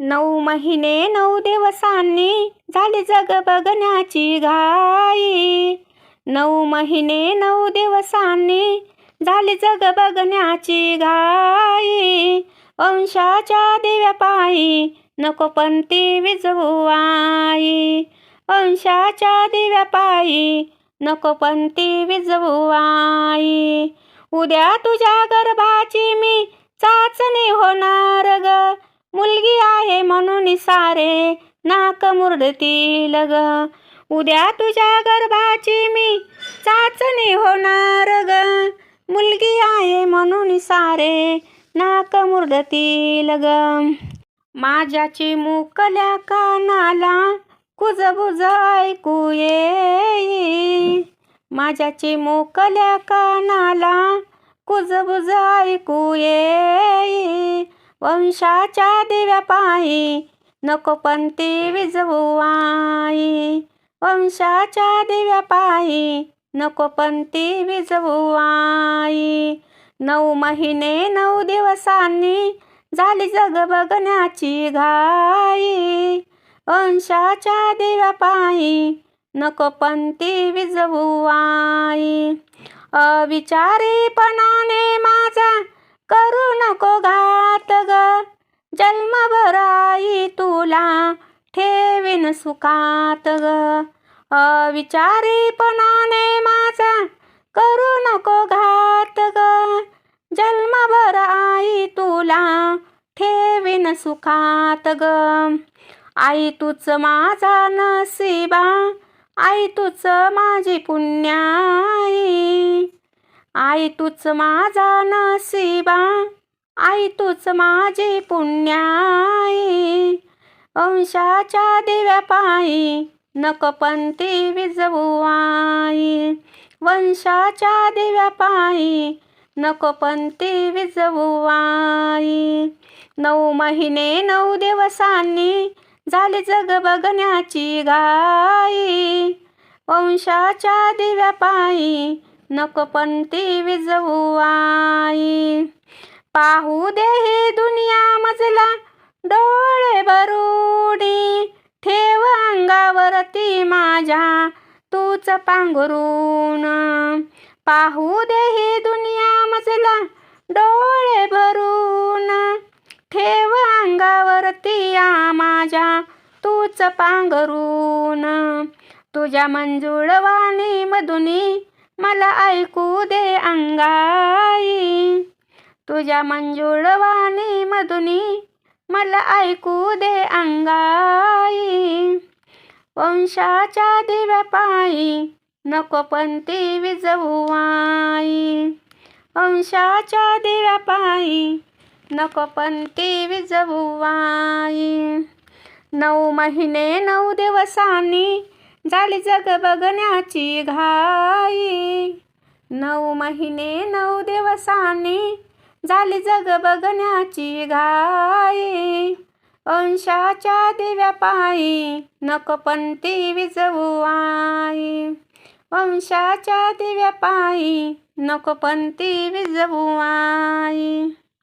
नऊ महिने नऊ दिवसांनी झाली जग बघण्याची घाई. नऊ महिने नऊ दिवसांनी झाली जग बघण्याची घाई. वंशाच्या दिव्या पायी नको पंती विजवू आई. वंशाच्या दिव्या पायी नको पंती विजवू आई. उद्या तुझ्या गर्भाची मी चाचणी होणार ग. मुलगी म्हणून सारे नाक मुरडतील ग. उद्या तुझ्या गर्भाची मी चाचणी होणार ग. मुलगी आहे म्हणून सारे नाक मुरडतील ग. माझ्याची मुकल्या कानाला कुजबुज ऐकू येई माझ्याची मुकल्या कानाला कुजबुज ऐकू येई वंशाच्या दिव्या पायी नको पंती विजवू आई. वंशाच्या दिव्या पायी नको पंती विजवू आई. नऊ महिने नऊ दिवसांनी झाली जग बघण्याची घाई. वंशाच्या दिव्या पायी नको पंती विजवू आई. अविचारीपणाने माझा करू नको घात ग. जन्मभर आई तुला ठेवीन सुखात ग. अविचारीपणाने माझा करू नको घात ग. जन्मभर आई तुला ठेवीन सुखात ग. आई तूच माझा नसीबा आई तूच माझी पुण्याई. आई तूच माझा नसीबा आई तूच माझे पुण्याई. वंशाच्या दिव्या पायी नक पंथी विजवू आई. वंशाच्या दिव्या पायी नको पंथी विजवू आई. नऊ महिने नऊ दिवसांनी झाली जग बघण्याची घाई. वंशाच्या दिव्या पायी नको पंती विजवू आई. पाहू दे ही दुनिया मजला डोळे बरुडी. ठेव अंगावरती माझ्या तूच पांघरून. पाहू दे ही दुनिया मजला डोळे भरून. ठेव अंगावरती या माझ्या तूच पांघरून. तुझ्या मंजुळवाणी मधुनी मला ऐकू दे अंगाई. तुझ्या मंजुळवाणी मधुनी मला ऐकू दे अंगाई. वंशाच्या दिव्यापायी नको पंती विजवू वंशाच्या दिव्यापायी नको पंती विजवू नऊ महिने नऊ दिवसांनी झाली जग बघण्याची घाई. नऊ महिने नऊ दिवसांनी झाली जग बघण्याची घाई. अंशाच्या दिव्या पायी नको ती विजवू आई. वंशाच्या दिव्या पायी नको ती विजवू आई.